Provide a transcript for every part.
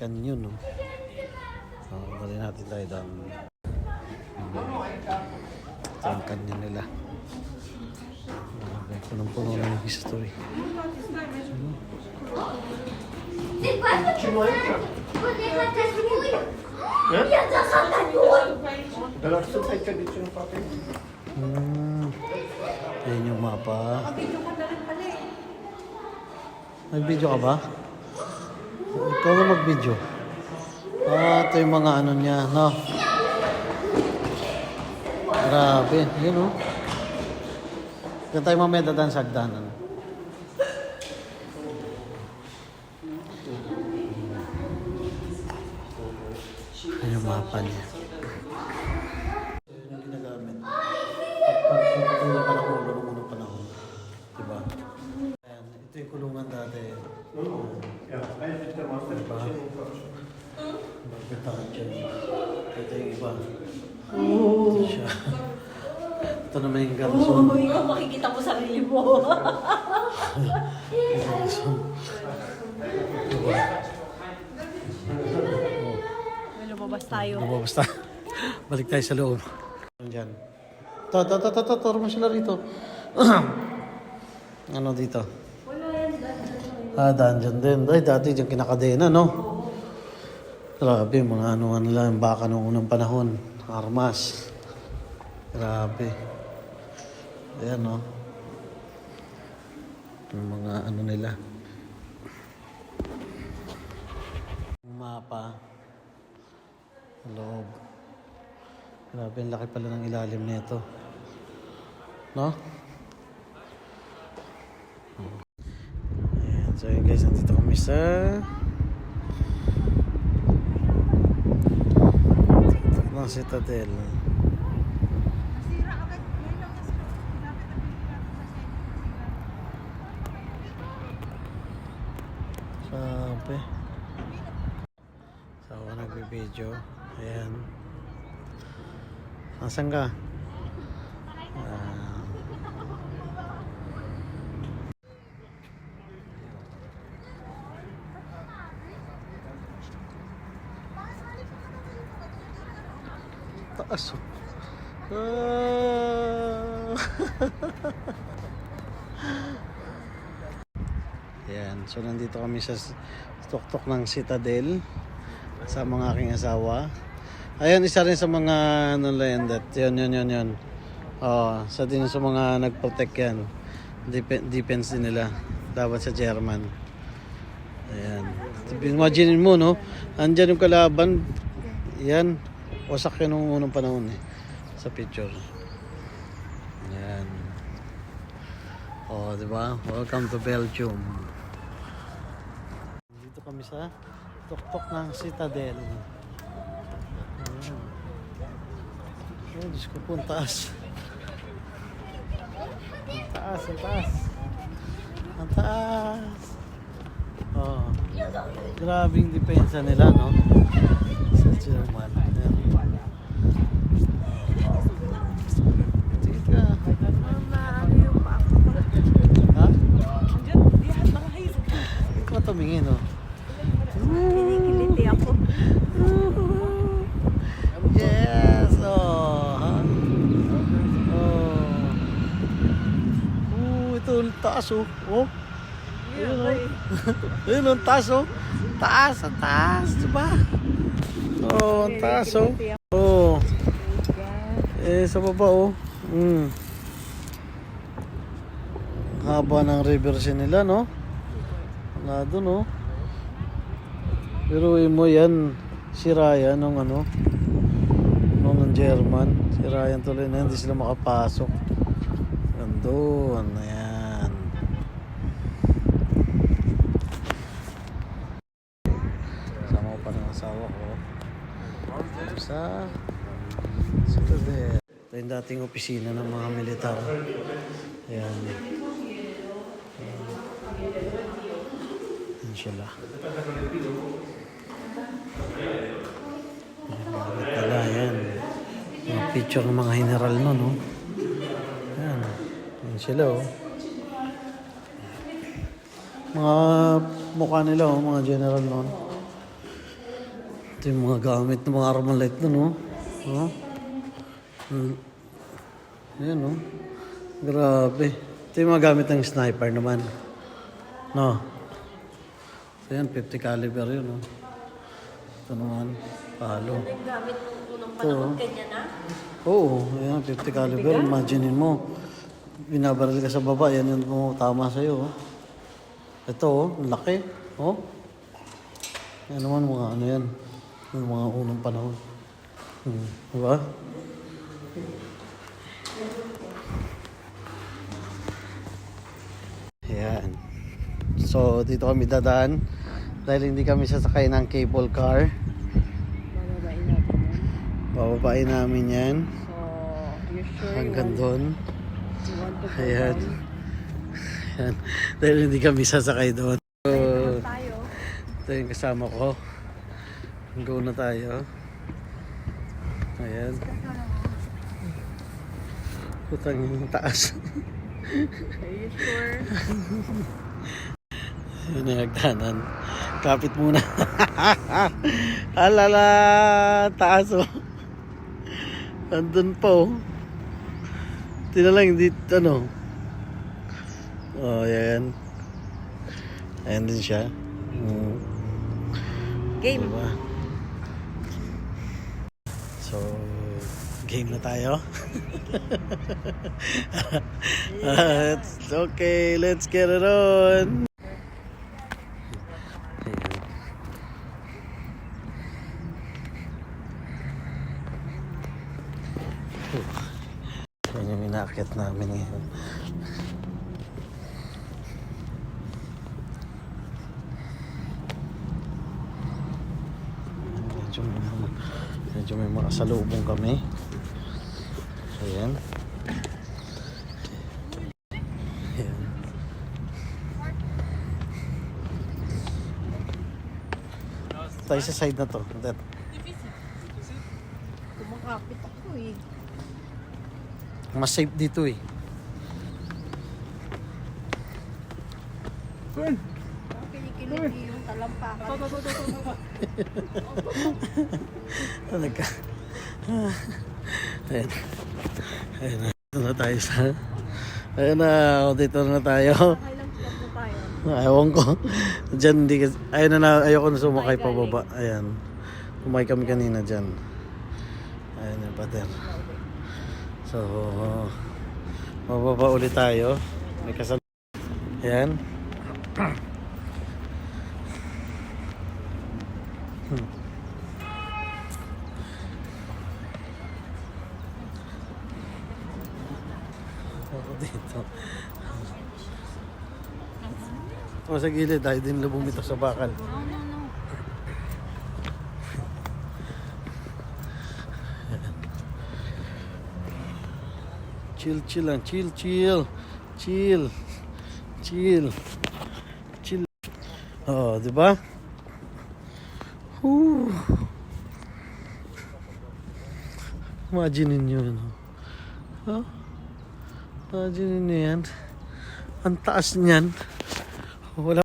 Kanyon, no? Oh, dali natin tayo doon. Ito ang kanyon nila. Okay, punong-puno na yung history. Dalawang sutay ka dito yung papel. Hmm. Ayan yung mapa. Nag-video ka ba? Ikaw na mag-video. Ah, ito yung mga ano niya, no? Grabe, yun oh. Diyan tayo mamaya dadaan sa hagdanan. Ayan yung mapa niya. Magpitahan siya. Ito yung iba. Ito siya. Ito naman yung garson. Oo, ikaw makikita mo sarili mo. Yung garson. Diba? May lumabas tayo. Diba basta? Balik tayo sa loob. Diyan. To, to, to, to, to, turo mo sila rito. ano dito? Ah, dungeon din. Ay, dati dyan kinakadena, no? Grabe, mga ano ano lang, baka noong unang panahon. Armas. Grabe. Ayan, no? Yung mga ano nila. Mapa. Loob. Grabe, ang laki pala ng ilalim nito. No? Ayan, so yun guys, nandito kami sa... ng Citadel. Sabi. So, ako nagbe-video. Ayan. Nasaan ka? Ah. taas oh. Ah. Ayan, so nandito kami sa tuktok ng Citadel sa mga aking asawa. Ayan, isa rin sa mga ano landed. Yun, yun, yun, yun. Oh, sa din sa mga nag-protect yan. Dep- defense din nila. Dapat sa German. Ayan. Imagine mo, no? Andyan yung kalaban. Yan. Wasak yun nung unang panahon eh. Sa picture. Ayan. Oh, di ba? Welcome to Belgium. Dito kami sa tuktok ng Citadel. Ayan. Oh, Diyos ko po, ang taas. Ang taas, ang taas. Ang taas. Oh. Grabing depensa nila, no? Sa German. Ayan. Sige ka. Ha? Ikaw ba tumingin, oh? Kinikiliti ako. Yes! Oh! Ha? Oh! Oh, ito ang taas, oh. Oh! Ayun, oh. Ayun, ang taas, oh. Taas, ang taas, di ba? Oh, ang taas, oh. Oh. Eh, sa baba, oh. Mm. Haba ng reverse nila, no? Wala doon, oh. Pero mo yan, si Ryan, nung ano, nung ng German. Si Ryan tuloy na, hindi sila makapasok. Nandun, ayan. Sama ko pa ng asawa ko. Dito sa Citadel. Ito yung dating opisina ng mga militar. Ayan. Ayan sila. Bakit pala yan? Mga picture ng mga general no, no? Yan. Yan sila, oh. Mga mukha nila, oh, mga general noon. Ito yung mga gamit ng mga armalite nun, oh. Oh. Hmm. Ayan, oh. Grabe. Ito yung mga gamit ng sniper naman. No. Ayan, 50 caliber yun, oh. Ito naman, palo. Naggamit nung unang panahon, oh. kanya na. Oo, ayan, 50 caliber. Imaginein mo. Binabaril ka sa baba, yan yung tama sa'yo. Oh. Ito, oh, laki. Oh. Yan naman mga ano yan. Yung mga unang panahon. Hmm. Diba? Ayan. So, dito kami dadaan. Dahil hindi kami sasakay ng cable car. Bababain natin. Bababain namin yan. So, you sure Hanggang doon. you want to Ayan. Ayan. Dahil hindi kami sasakay doon. So, Tayo. ito yung kasama ko. Go na tayo. Ayan. Putang yung taas. Are you sure? Yun yung hagdanan. Kapit muna. Alala, taas oh. Andun pa oh. Tina lang, hindi, ano. Oh, yan. Ayan din siya. Mm. Game. Diba? So, game na tayo. it's okay, let's get it on. Ayan. Yan yung inaakyat namin ngayon. Medyo, medyo may mga salubong kami. Ayan. Ayan. Tayo sa side na to. That. Kumakapit ako eh. Mas safe dito eh. Kinikiliti yung talampakan. Talaga. Ayan. Ayan na. Dito na tayo sa... Ayan na. O, dito na tayo. Ewan ko. Diyan kasi... Ayun na. Ayoko na sumakay pa baba. Ayan. Kumakay kami kanina dyan. Ayan yung pader. So... Mababa ulit tayo. May kasal... Ayan. Ako dito. O sa gilid, tayo din na bumito sa bakal. Chill, chill lang. Chill, chill. Chill. Chill. Chill. Oh, di ba? Whew. Imagine ninyo yun. Oh. Imagine ninyo yan. Ang taas niyan. Wala.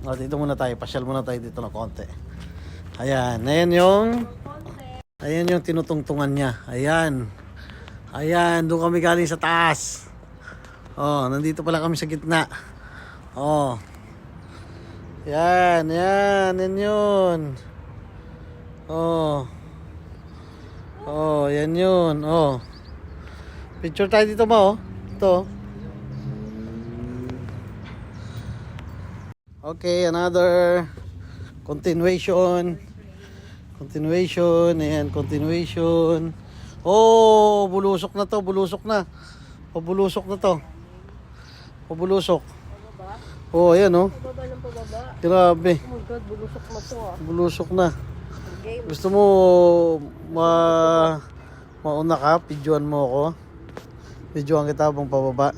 O, dito muna tayo. Pasyal muna tayo dito na konti. Ayan. Ayan yung... Ayan yung tinutungtungan niya. Ayan. Ayan. Doon kami galing sa taas. Oh, nandito pala kami sa gitna. Oh. Yan, yan, yan yun. Oh. Oh, yan yun. Oh. Picture tayo dito ba, oh? Ito. Okay, another continuation. Continuation, ayan, continuation. Oh, bulusok na to, bulusok na. Pabulusok na to. Pabulusok. Oh, ayan oh. Pababa ng pababa. Grabe. Oh my God, bulusok na to ah. Bulusok na. Game. Gusto mo ma mauna ka, videoan mo ako. Videoan kita habang pababa.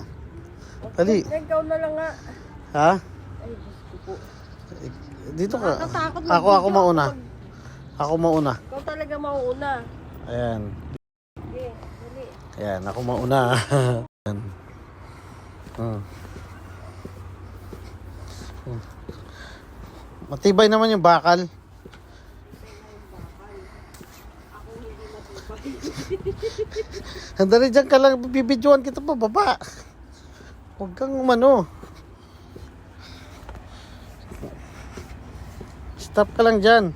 Dali. Ikaw na lang nga. Ha? Ay, Diyos ko po. Dito ka. Nakakatakot Ako ako mauna. Ako mauna. Ikaw talaga mauuna. Ayan. Okay, dali. Ayan, ako mauna. Yan. Ah. Oh. Matibay naman yung bakal. Andali dyan ka lang, bibidyoan kita pa baba. Huwag kang umano. Stop ka lang dyan.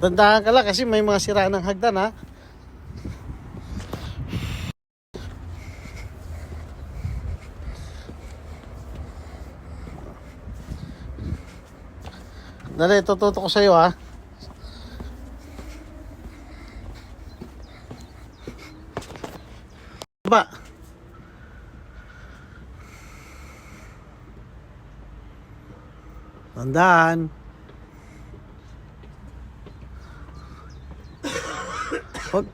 Dandahan ka lang kasi may mga sira ng hagdan ha. Dali, tututo ko sa'yo ha. Ba? Tandaan. Huwag.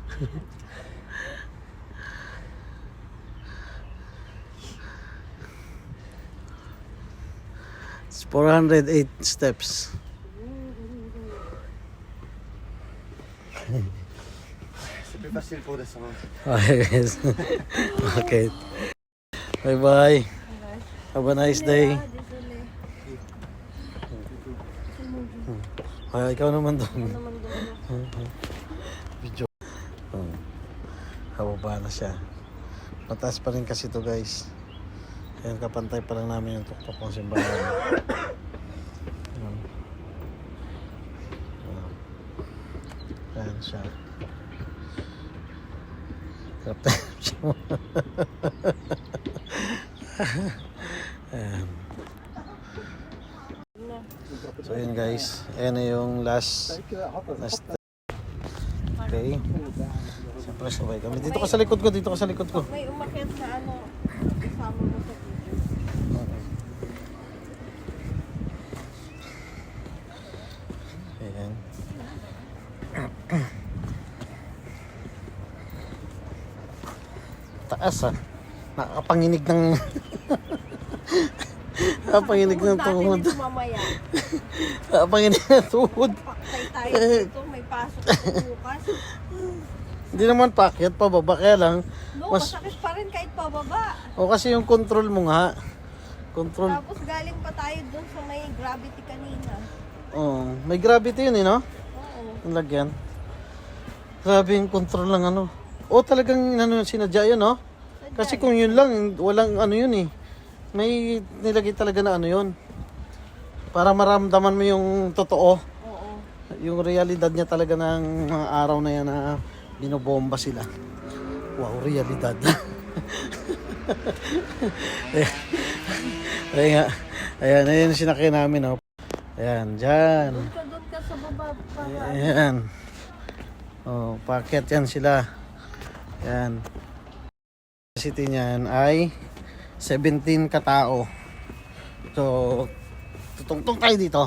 It's 408 steps. C'est plus facile pour descendre. Okay. Bye bye. Have a nice day. Ay, ikaw naman doon. Naman doon. Hababa na siya. Mataas pa rin kasi to guys. Ayan, kapantay pa lang namin yung tuktok ng simbahan. Ayan. Siya. Ayan. So yun guys, ayan na yung last last Okay. Sabay kami. Dito ka sa likod ko, dito ka sa likod ko. May umakyat na ano, kasama mo sa video. Ayan. Taas ah. Nakapanginig ng... Nakapanginig ng tuhod. Nakapanginig ng tuhod. Paktay tayo dito. May pasok bukas. Hindi naman pakyat pa baba kaya lang. No, Mas- masakit pa rin kahit pababa. O kasi yung control mo nga. Control. Tapos galing pa tayo dun sa may gravity kanina. Oh, may gravity yun eh no? Oo. Ang lagyan. Grabe yung control ng ano. O talagang ano, sinadya yun, no? Kasi kung yun lang, walang ano yun eh. May nilagay talaga na ano yun. Para maramdaman mo yung totoo. Oo. Yung realidad niya talaga ng mga araw na yan na binobomba sila. Wow, realidad. ayan. ayan nga. Ayan, ayan yung sinakyan namin, oh. Ayan, dyan. Doon ka doon ka sa baba para. Ayan. Oh, packet yan sila. Ayan. Capacity niyan ay 17 katao. So, tutungtong tayo dito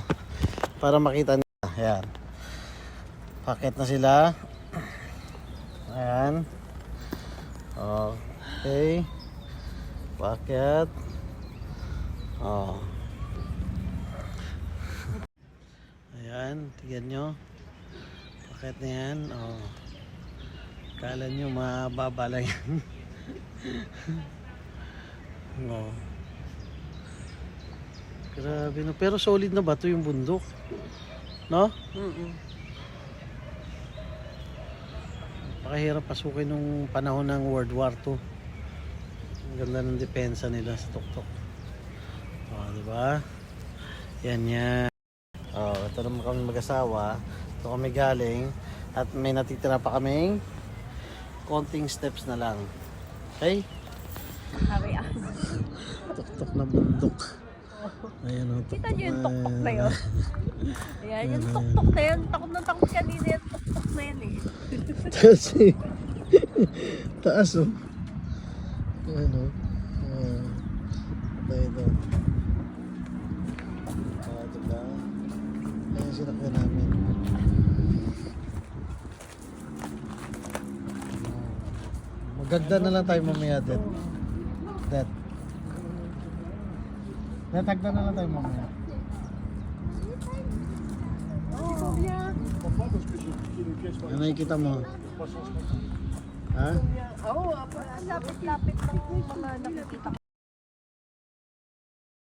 para makita nila. Ayan. Packet na sila. Ayan. Okay. Packet. Oh. Ayan, tignan nyo. Paket na yan. Oh. Kala nyo mababa lang yan. oh. Grabe no. Pero solid na ba ito yung bundok? No? Mm Pakahirap pasukin nung panahon ng World War II. Ang ganda ng depensa nila sa tuktok. Oh, di ba? Yan yan. Oh, ito naman kami mag-asawa. Ito kami galing. At may natitira pa kaming konting steps na lang. Okay? Tuktok na bundok. Ayan o, tuktok Kita niyo yung tuktok na yun? Ayan, yung tuktok na yun. Takot na takot kanina yung tuktok na yun eh. Taas eh. Taas oh. Ayan oh. Ah, tayo doon. Ah, diba? Ayan sinakyan namin. Maganda na lang tayo mamaya, Dad. Natagda na lang tayo mamaya. Ano nakikita mo? Ha? Oo, ah, lapit-lapit lang mga nakikita